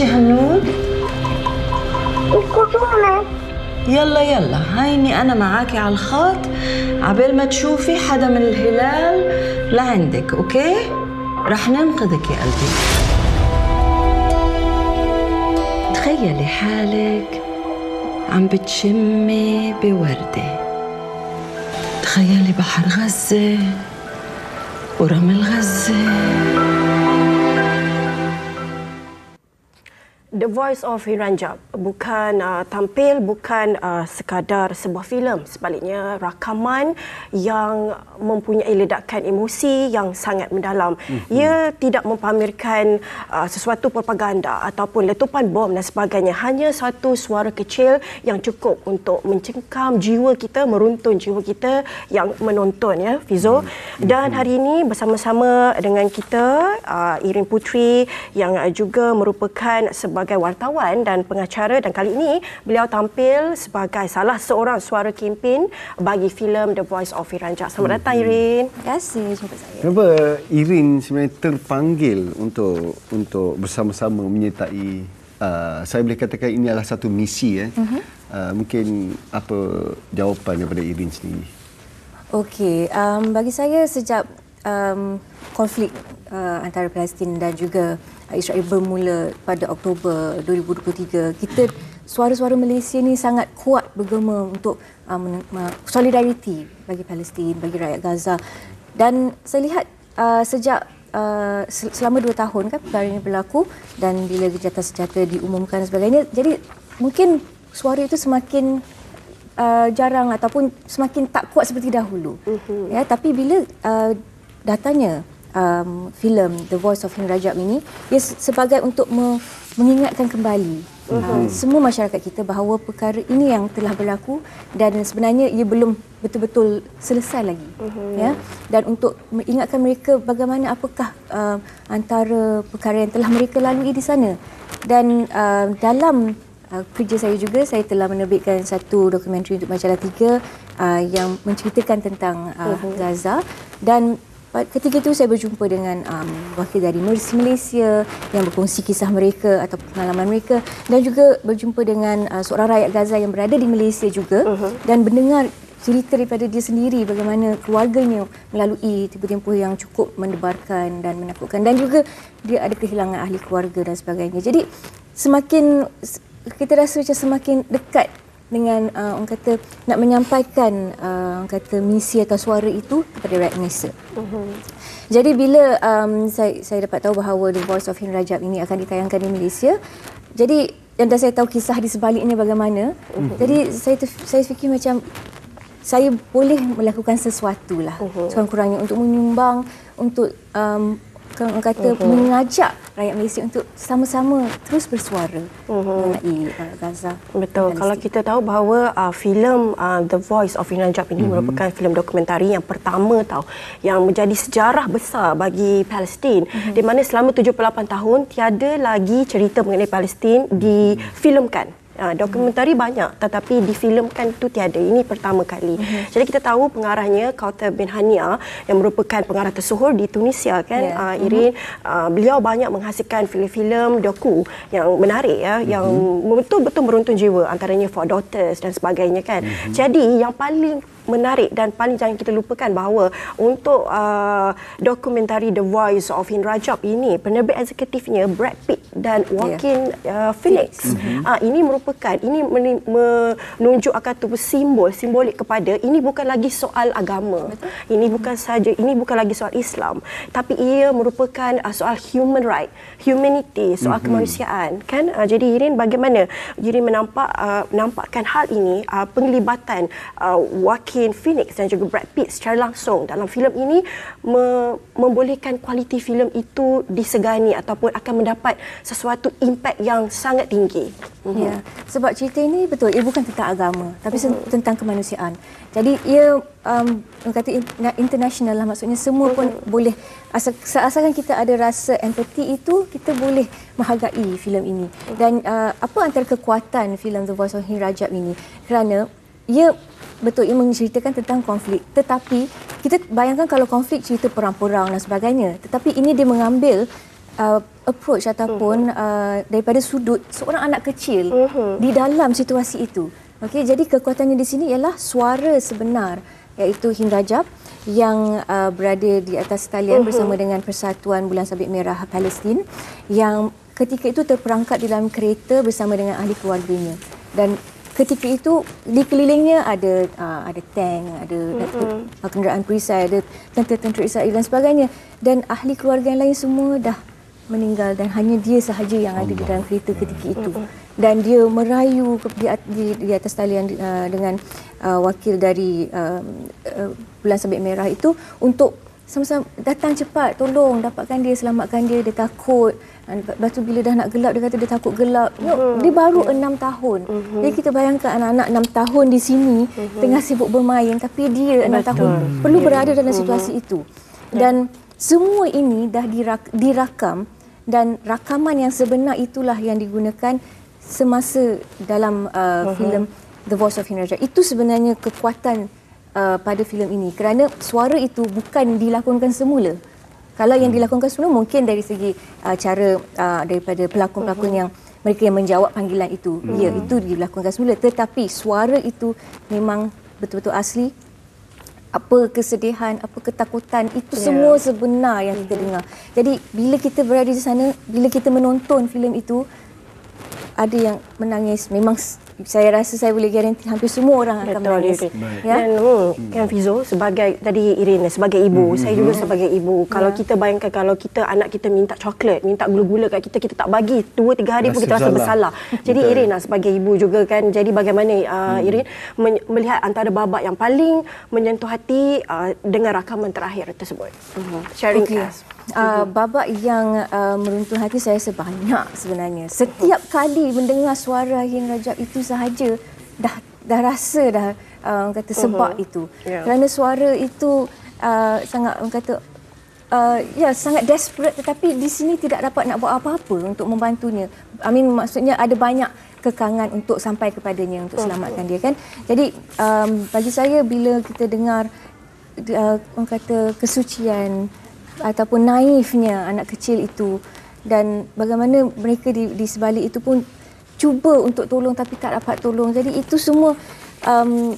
يا هنود؟ الكورونا يلا يلا. هيني أنا معاكي على الخط. عبال ما تشوفي حدا من الهلال لعندك أوكي؟ رح ننقذك يا قلبي. تخيلي حالك عم بتشمي بوردة. تخيلي بحر غزة ورمل غزة. The Voice of Hiranjab. Bukan uh, tampil bukan uh, sekadar sebuah filem. Sebaliknya rakaman yang mempunyai ledakan emosi yang sangat mendalam. Mm-hmm. ia tidak mempamerkan uh, sesuatu propaganda ataupun letupan bom dan sebagainya. Hanya satu suara kecil yang cukup untuk mencengkam jiwa kita meruntun jiwa kita yang menonton ya Fizo. Mm-hmm. dan hari ini bersama-sama dengan kita uh, Irin Putri yang uh, juga merupakan sebagai sebagai wartawan dan pengacara dan kali ini beliau tampil sebagai salah seorang suara kempen bagi filem The Voice of Iranja. Selamat datang Irin. Terima kasih jumpa saya. Kenapa Irin sebenarnya terpanggil untuk untuk bersama-sama menyertai uh, saya boleh katakan ini adalah satu misi eh. Uh-huh. Uh, mungkin apa jawapan daripada Irin sendiri? Okey, um, bagi saya sejak um, konflik uh, antara Palestin dan juga Israel bermula pada Oktober 2023, kita suara-suara Malaysia ni sangat kuat bergema untuk um, solidariti bagi Palestin, bagi rakyat Gaza. Dan saya lihat uh, sejak uh, selama dua tahun kan perkara ini berlaku dan bila gejatan senjata diumumkan dan sebagainya, jadi mungkin suara itu semakin uh, jarang ataupun semakin tak kuat seperti dahulu. Uh-huh. Ya, tapi bila uh, datanya um, filem The Voice of Hin Rajab ini ia sebagai untuk me- mengingatkan kembali uh-huh. uh, semua masyarakat kita bahawa perkara ini yang telah berlaku dan sebenarnya ia belum betul-betul selesai lagi uh-huh. ya dan untuk mengingatkan mereka bagaimana apakah uh, antara perkara yang telah mereka lalui di sana dan uh, dalam uh, kerja saya juga saya telah menerbitkan satu dokumentari untuk majalah tiga uh, yang menceritakan tentang uh, uh-huh. Gaza dan Ketika itu saya berjumpa dengan um, wakil dari Mercy Malaysia yang berkongsi kisah mereka atau pengalaman mereka dan juga berjumpa dengan uh, seorang rakyat Gaza yang berada di Malaysia juga uh-huh. dan mendengar cerita daripada dia sendiri bagaimana keluarganya melalui tempoh-tempoh yang cukup mendebarkan dan menakutkan dan juga dia ada kehilangan ahli keluarga dan sebagainya. Jadi semakin kita rasa macam semakin dekat dengan uh, orang kata nak menyampaikan uh, orang kata misi atau suara itu kepada rakyat Malaysia. Uh-huh. Jadi bila um, saya saya dapat tahu bahawa The Voice of Hin Rajab ini akan ditayangkan di Malaysia, jadi dan saya tahu kisah di sebaliknya bagaimana. Uh-huh. Jadi saya saya fikir macam saya boleh melakukan sesuatu lah. Uh-huh. Sekurang-kurangnya untuk menyumbang untuk um, orang kata uh-huh. mengajak rakyat Malaysia untuk sama-sama terus bersuara uh-huh. mengenai uh, Gaza. Betul. Kalau kita tahu bahawa uh, filem uh, The Voice of Inajab ini uh-huh. merupakan filem dokumentari yang pertama tahu yang menjadi sejarah besar bagi Palestin uh-huh. di mana selama 78 tahun tiada lagi cerita mengenai Palestin difilmkan Uh, dokumentari hmm. banyak tetapi difilmkan tu tiada. Ini pertama kali. Hmm. Jadi kita tahu pengarahnya Kauter bin Hania yang merupakan pengarah tersohor di Tunisia kan yeah. uh, Irin hmm. uh, beliau banyak menghasilkan filem-filem doku yang menarik ya hmm. yang betul-betul meruntun jiwa antaranya For Daughters dan sebagainya kan. Hmm. Jadi yang paling menarik dan paling jangan kita lupakan bahawa untuk uh, dokumentari The Voice of Hin Rajab ini penerbit eksekutifnya Brad Pitt dan Joaquin yeah. uh, Phoenix. Mm-hmm. Uh, ini merupakan ini menunjuk akan tu simbol simbolik kepada ini bukan lagi soal agama. Betul. Ini bukan saja ini bukan lagi soal Islam tapi ia merupakan uh, soal human right, humanity, soal mm-hmm. kemanusiaan kan. Uh, jadi Irin bagaimana Irin menampak uh, menampakkan hal ini uh, penglibatan uh, Joaquin Phoenix dan juga Brad Pitt secara langsung dalam filem ini me- membolehkan kualiti filem itu disegani ataupun akan mendapat sesuatu impak yang sangat tinggi. Mhm. Ya, sebab cerita ini betul ia bukan tentang agama tapi uh-huh. tentang kemanusiaan. Jadi ia um kata international lah maksudnya semua pun uh-huh. boleh asal asalkan kita ada rasa empati itu kita boleh menghargai filem ini. Uh-huh. Dan uh, apa antara kekuatan filem The Voice of Hin Rajab ini? Kerana ia betul ia menceritakan tentang konflik tetapi kita bayangkan kalau konflik cerita perang-perang dan sebagainya tetapi ini dia mengambil uh, approach ataupun uh, daripada sudut seorang anak kecil di dalam situasi itu. Okey, jadi kekuatannya di sini ialah suara sebenar iaitu Hind Rajab yang uh, berada di atas talian bersama dengan Persatuan Bulan Sabit Merah Palestin yang ketika itu terperangkap dalam kereta bersama dengan ahli keluarganya. Dan ketika itu di kelilingnya ada uh, ada tank, ada mm-hmm. kenderaan perisai, ada tentera-tentera Israel dan sebagainya. Dan ahli keluarga yang lain semua dah meninggal dan hanya dia sahaja yang ada di dalam kereta ketika itu. Dan dia merayu di, di, di atas talian uh, dengan uh, wakil dari uh, uh, Bulan Sabit Merah itu untuk sama-sama datang cepat tolong dapatkan dia selamatkan dia. Dia takut. Lepas tu bila dah nak gelap dia kata dia takut gelap. Uh-huh. dia baru enam tahun. Uh-huh. jadi kita bayangkan anak-anak enam tahun di sini uh-huh. tengah sibuk bermain tapi dia enam tahun perlu berada dalam situasi uh-huh. itu. Dan semua ini dah dirak- dirakam dan rakaman yang sebenar itulah yang digunakan semasa dalam uh, uh-huh. filem The Voice of Hinraja itu sebenarnya kekuatan uh, pada filem ini kerana suara itu bukan dilakonkan semula. Kalau yang hmm. dilakonkan semula mungkin dari segi uh, cara uh, daripada pelakon-pelakon uh-huh. yang mereka yang menjawab panggilan itu. Uh-huh. Ya, itu dilakonkan semula tetapi suara itu memang betul-betul asli. Apa kesedihan, apa ketakutan itu yeah. semua sebenar yang kita uh-huh. dengar. Jadi bila kita berada di sana, bila kita menonton filem itu ada yang menangis memang saya rasa saya boleh garanti hampir semua orang akan Betul, menangis. Ya. Dan hmm, kan Fizo sebagai tadi Irene sebagai ibu, hmm. saya juga hmm. sebagai ibu. Ya. Kalau kita bayangkan kalau kita anak kita minta coklat, minta gula-gula kat kita kita tak bagi 2 3 hari rasa pun kita rasa bersalah. Jadi Betul. Irene sebagai ibu juga kan. Jadi bagaimana uh, hmm. Irene melihat antara babak yang paling menyentuh hati uh, dengan rakaman terakhir tersebut. Hmm. Sharing okay. us. Uh, babak yang uh, meruntuh hati saya sebanyak sebenarnya. Setiap kali mendengar suara Hin Rajab itu sahaja dah dah rasa dah uh, kata sebab uh-huh. itu. Yeah. Kerana suara itu uh, sangat kata uh, ya sangat desperate tetapi di sini tidak dapat nak buat apa-apa untuk membantunya. I mean maksudnya ada banyak kekangan untuk sampai kepadanya untuk selamatkan dia kan. Jadi um, bagi saya bila kita dengar uh, orang kata kesucian ataupun naifnya anak kecil itu dan bagaimana mereka di, di sebalik itu pun cuba untuk tolong tapi tak dapat tolong. Jadi itu semua um,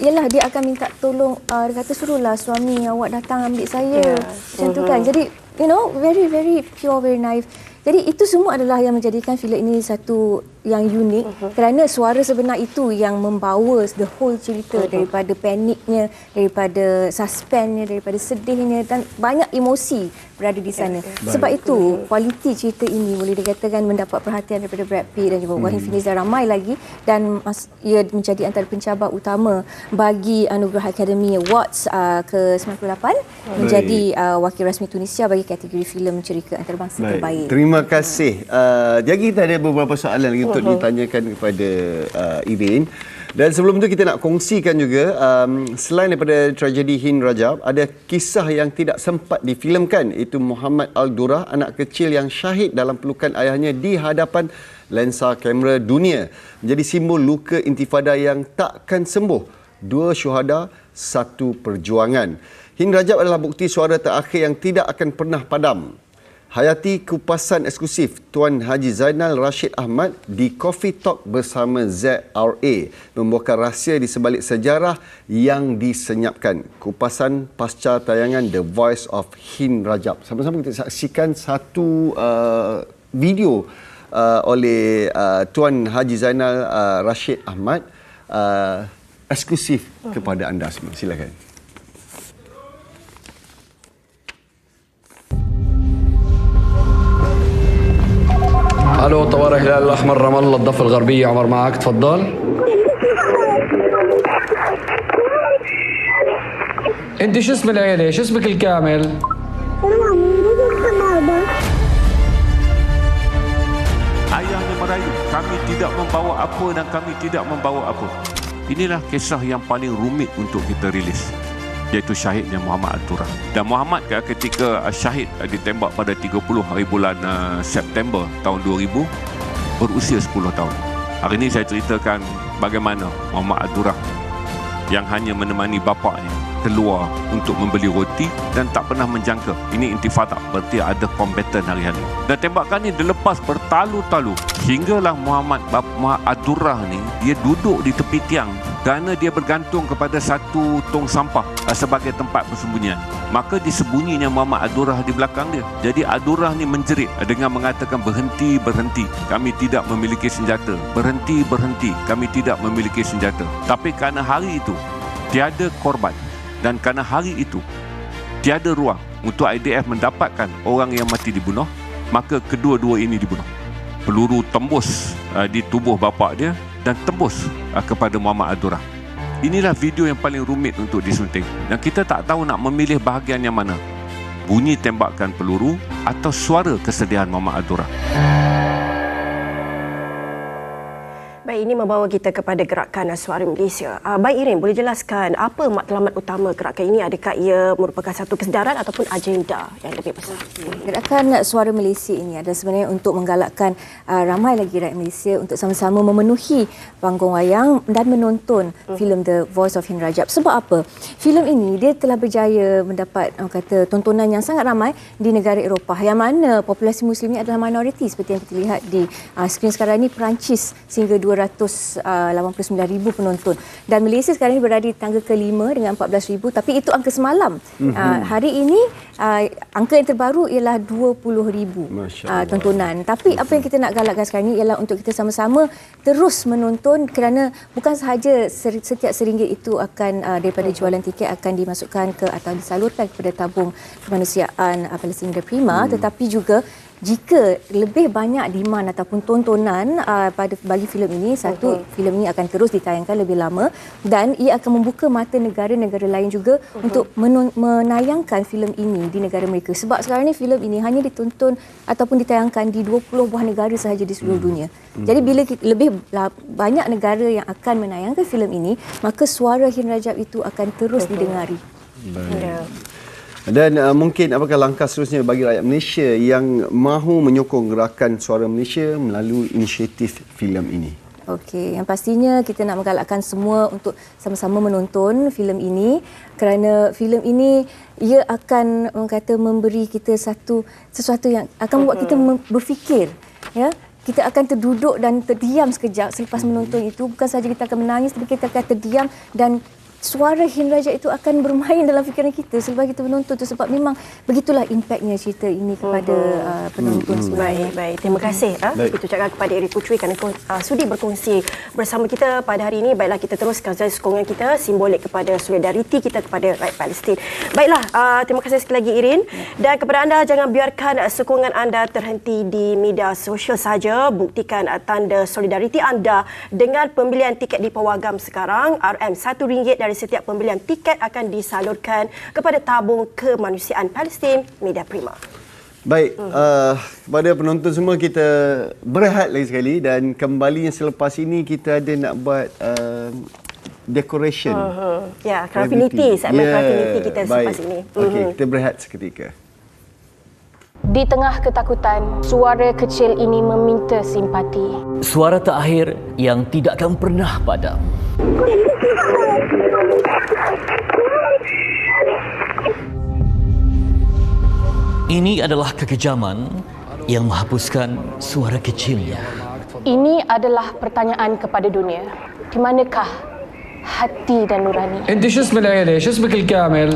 ialah dia akan minta tolong uh, dia kata suruhlah suami awak datang ambil saya. Yeah. Macam tu kan. Jadi you know very very pure very naive. Jadi itu semua adalah yang menjadikan filem ini satu yang unik uh-huh. kerana suara sebenar itu yang membawa the whole cerita uh-huh. daripada paniknya, daripada suspensenya, daripada sedihnya dan banyak emosi berada di sana. Yeah, yeah. Sebab Baik. itu kualiti cerita ini boleh dikatakan mendapat perhatian daripada Brad Pitt dan juga hmm. Wahid dan ramai lagi dan mas, ia menjadi antara pencabar utama bagi Anugerah Academy Awards uh, ke-98 Baik. menjadi uh, wakil rasmi Tunisia bagi kategori filem cerita antarabangsa Baik. terbaik. Terima kasih. Uh, jadi kita ada beberapa soalan lagi untuk uh-huh. ditanyakan kepada uh, Irene. Dan sebelum itu kita nak kongsikan juga um, selain daripada tragedi Hind Rajab ada kisah yang tidak sempat difilmkan. Itu Muhammad Al-Durah anak kecil yang syahid dalam pelukan ayahnya di hadapan lensa kamera dunia. Menjadi simbol luka intifada yang takkan sembuh. Dua syuhada satu perjuangan. Hind Rajab adalah bukti suara terakhir yang tidak akan pernah padam Hayati kupasan eksklusif Tuan Haji Zainal Rashid Ahmad di Coffee Talk bersama ZRA membongkar rahsia di sebalik sejarah yang disenyapkan. Kupasan pasca tayangan The Voice of Hin Rajab. Sama-sama kita saksikan satu uh, video uh, oleh uh, Tuan Haji Zainal uh, Rashid Ahmad uh, eksklusif kepada anda semua. Silakan. الهلال الاحمر رام الله الضفه الغربيه عمر معك تفضل انت شو اسم العيله شو اسمك الكامل Ayahnya merayu, kami tidak membawa apa dan kami tidak membawa apa. Inilah kisah yang paling rumit untuk kita rilis iaitu syahidnya Muhammad Al-Turah. Dan Muhammad ketika syahid ditembak pada 30 hari bulan uh, September tahun 2000 berusia 10 tahun. Hari ini saya ceritakan bagaimana Muhammad Al-Turah yang hanya menemani bapaknya keluar untuk membeli roti dan tak pernah menjangka ini intifada berarti ada kombatan hari-hari dan tembakan ni dilepas bertalu-talu hinggalah Muhammad Adurrah ni dia duduk di tepi tiang kerana dia bergantung kepada satu tong sampah uh, sebagai tempat persembunyian. Maka disembunyinya Muhammad Adurrah di belakang dia. Jadi Adurrah ni menjerit dengan mengatakan berhenti berhenti. Kami tidak memiliki senjata. Berhenti berhenti. Kami tidak memiliki senjata. Tapi kerana hari itu tiada korban. Dan kerana hari itu tiada ruang untuk IDF mendapatkan orang yang mati dibunuh maka kedua-dua ini dibunuh. Peluru tembus uh, di tubuh bapa dia dan tembus uh, kepada Muhammad Adurah inilah video yang paling rumit untuk disunting. Dan kita tak tahu nak memilih bahagian yang mana. Bunyi tembakan peluru atau suara kesedihan Muhammad Adurah Ini membawa kita kepada gerakan Suara Malaysia. Uh, baik Irin, boleh jelaskan apa matlamat utama gerakan ini? Adakah ia merupakan satu kesedaran ataupun agenda yang lebih besar? Gerakan Suara Malaysia ini adalah sebenarnya untuk menggalakkan uh, ramai lagi rakyat Malaysia untuk sama-sama memenuhi panggung wayang dan menonton hmm. filem The Voice of Hin Rajab. Sebab apa? Filem ini dia telah berjaya mendapat uh, kata tontonan yang sangat ramai di negara Eropah yang mana populasi muslim ini adalah minoriti seperti yang kita lihat di uh, skrin sekarang ini Perancis sehingga 289,000 uh, penonton dan Malaysia sekarang ini berada di tangga kelima dengan 14,000 tapi itu angka semalam. Mm-hmm. Uh, hari ini uh, angka yang terbaru ialah 20,000 uh, tontonan. Tapi apa yang kita nak galakkan sekarang ini ialah untuk kita sama-sama terus menonton kerana bukan sahaja setiap seringgit itu akan uh, daripada jualan tiket akan dimasukkan ke atau disalurkan kepada tabung kemanusiaan uh, Palestin Prima hmm. tetapi juga jika lebih banyak demand ataupun tontonan uh, pada bagi filem ini satu uh-huh. filem ini akan terus ditayangkan lebih lama dan ia akan membuka mata negara-negara lain juga uh-huh. untuk menun- menayangkan filem ini di negara mereka sebab sekarang ni filem ini hanya ditonton ataupun ditayangkan di 20 buah negara sahaja di seluruh uh-huh. dunia. Uh-huh. Jadi bila kita, lebih banyak negara yang akan menayangkan filem ini maka suara Hin Rajab itu akan terus uh-huh. didengari. Baik. Yeah. Dan uh, mungkin apakah langkah seterusnya bagi rakyat Malaysia yang mahu menyokong gerakan Suara Malaysia melalui inisiatif filem ini? Okey, yang pastinya kita nak menggalakkan semua untuk sama-sama menonton filem ini kerana filem ini ia akan kata memberi kita satu sesuatu yang akan membuat kita berfikir ya. Kita akan terduduk dan terdiam sekejap selepas menonton itu. Bukan saja kita akan menangis tapi kita akan terdiam dan suara Hin Raja itu akan bermain dalam fikiran kita selepas kita menonton tu sebab memang begitulah impaknya cerita ini kepada uh-huh. uh, penonton uh-huh. baik baik terima kasih uh, baik. kita ucapkan kepada Eri Putri kerana uh, sudi berkongsi bersama kita pada hari ini baiklah kita teruskan sokongan kita simbolik kepada solidariti kita kepada rakyat Palestin baiklah uh, terima kasih sekali lagi Irin dan kepada anda jangan biarkan uh, sokongan anda terhenti di media sosial saja buktikan uh, tanda solidariti anda dengan pembelian tiket di pawagam sekarang RM RM1 dari setiap pembelian tiket akan disalurkan kepada tabung kemanusiaan Palestin Media Prima. Baik, hmm. uh, kepada penonton semua kita berehat lagi sekali dan kembali yang selepas ini kita ada nak buat uh, decoration. Uh-huh. Ya, craftinity, segmen yeah. craftinity kita selepas Baik. ini. Okey, uh-huh. kita berehat seketika. Di tengah ketakutan, suara kecil ini meminta simpati. Suara terakhir yang tidak akan pernah padam. Ini adalah kekejaman yang menghapuskan suara kecilnya. Ini adalah pertanyaan kepada dunia. Di manakah hati dan nurani? انت شو اسم العيله؟ شو اسمك الكامل؟